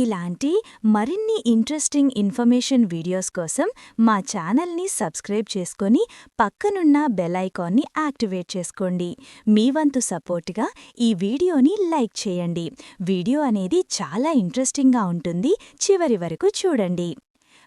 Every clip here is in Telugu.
ఇలాంటి మరిన్ని ఇంట్రెస్టింగ్ ఇన్ఫర్మేషన్ వీడియోస్ కోసం మా ఛానల్ని సబ్స్క్రైబ్ చేసుకొని పక్కనున్న బెల్ ఐకాన్ని యాక్టివేట్ చేసుకోండి. మీ వంతు సపోర్ట్గా ఈ వీడియోని లైక్ చేయండి. వీడియో అనేది చాలా ఇంట్రెస్టింగ్గా ఉంటుంది. చివరి వరకు చూడండి.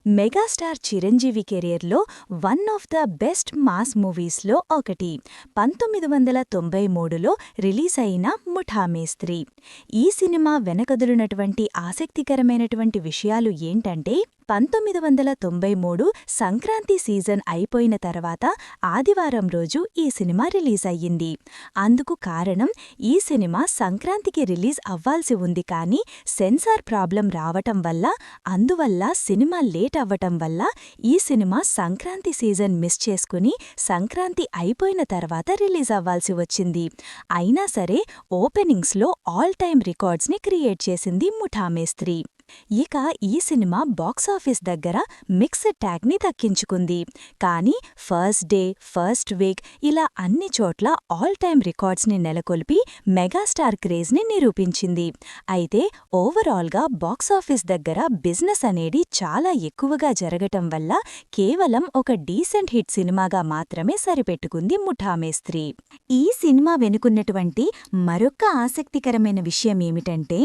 మెగాస్టార్ చిరంజీవి కెరియర్లో one of the best mass మూవీస్లో ఒకటి. పంతొమ్మిది వందల తొంభై మూడులో రిలీజ్ అయిన ముఠామేస్త్రి ఈ సినిమా వెనకదులునటువంటి ఆసక్తికరమైనటువంటి విషయాలు ఏంటంటే పంతొమ్మిది వందల తొంభై మూడు సంక్రాంతి సీజన్ అయిపోయిన తర్వాత ఆదివారం రోజు ఈ సినిమా రిలీజ్ అయ్యింది. అందుకు కారణం ఈ సినిమా సంక్రాంతికి రిలీజ్ అవ్వాల్సి ఉంది కానీ సెన్సార్ ప్రాబ్లం రావటం వల్ల అందువల్ల సినిమా లేట్ అవ్వటం వల్ల ఈ సినిమా సంక్రాంతి సీజన్ మిస్ చేసుకుని సంక్రాంతి అయిపోయిన తర్వాత రిలీజ్ అవ్వాల్సి వచ్చింది. అయినా సరే ఓపెనింగ్స్లో ఆల్ టైమ్ రికార్డ్స్ని క్రియేట్ చేసింది ముఠామేస్త్రి. ఇక ఈ సినిమా బాక్సాఫీస్ దగ్గర మిక్స్డ్ ట్యాగ్ని దక్కించుకుంది. కానీ ఫస్ట్ డే ఫస్ట్ వీక్ ఇలా అన్ని చోట్ల ఆల్ టైమ్ రికార్డ్స్ని నెలకొల్పి మెగాస్టార్ క్రేజ్ని నిరూపించింది. అయితే ఓవరాల్గా బాక్సాఫీస్ దగ్గర బిజినెస్ అనేది చాలా ఎక్కువగా జరగటం వల్ల కేవలం ఒక డీసెంట్ హిట్ సినిమాగా మాత్రమే సరిపెట్టుకుంది ముఠామేస్త్రి. ఈ సినిమా వెనుకున్నటువంటి మరొక ఆసక్తికరమైన విషయం ఏమిటంటే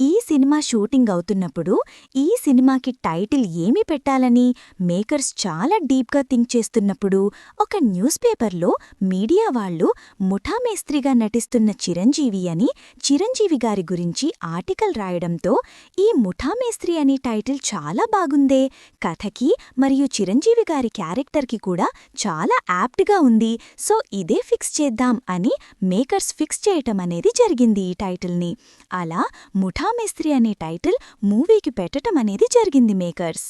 ఈ సినిమా షూటింగ్ అవుతున్న అవుతున్నప్పుడు ఈ సినిమాకి టైటిల్ ఏమి పెట్టాలని మేకర్స్ చాలా డీప్గా థింక్ చేస్తున్నప్పుడు ఒక న్యూస్ పేపర్లో మీడియా వాళ్ళు ముఠామేస్త్రిగా నటిస్తున్న చిరంజీవి అని చిరంజీవి గారి గురించి ఆర్టికల్ రాయడంతో ఈ ముఠామేస్త్రి అనే టైటిల్ చాలా బాగుందే. కథకి మరియు చిరంజీవి గారి క్యారెక్టర్కి కూడా చాలా యాప్ట్గా ఉంది. సో ఇదే ఫిక్స్ చేద్దాం అని మేకర్స్ ఫిక్స్ చేయటం అనేది జరిగింది ఈ టైటిల్ని. అలా ముఠామేస్త్రి అనే టైటిల్ మూవీకి పెట్టటం అనేది జరిగింది మేకర్స్.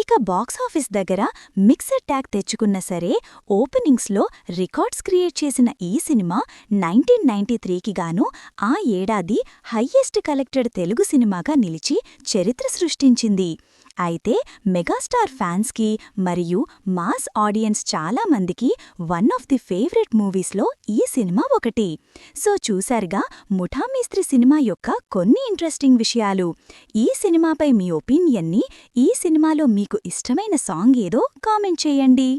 ఇక బాక్సాఫీస్ దగ్గర మిక్సర్ ట్యాగ్ తెచ్చుకున్న సరే ఓపెనింగ్స్లో రికార్డ్స్ క్రియేట్ చేసిన ఈ సినిమా నైన్టీన్ నైన్టీ త్రీకి గాను ఆ ఏడాది హయ్యెస్ట్ కలెక్టెడ్ తెలుగు సినిమాగా నిలిచి చరిత్ర సృష్టించింది. అయితే మెగాస్టార్ ఫ్యాన్స్కి మరియు మాస్ ఆడియన్స్ చాలామందికి వన్ ఆఫ్ ది ఫేవరెట్ మూవీస్లో ఈ సినిమా ఒకటి. సో చూశారుగా ముఠామిస్త్రి సినిమా యొక్క కొన్ని ఇంట్రెస్టింగ్ విషయాలు. ఈ సినిమాపై మీ ఒపీనియన్ని ఈ సినిమాలో మీకు ఇష్టమైన సాంగ్ ఏదో కామెంట్ చేయండి.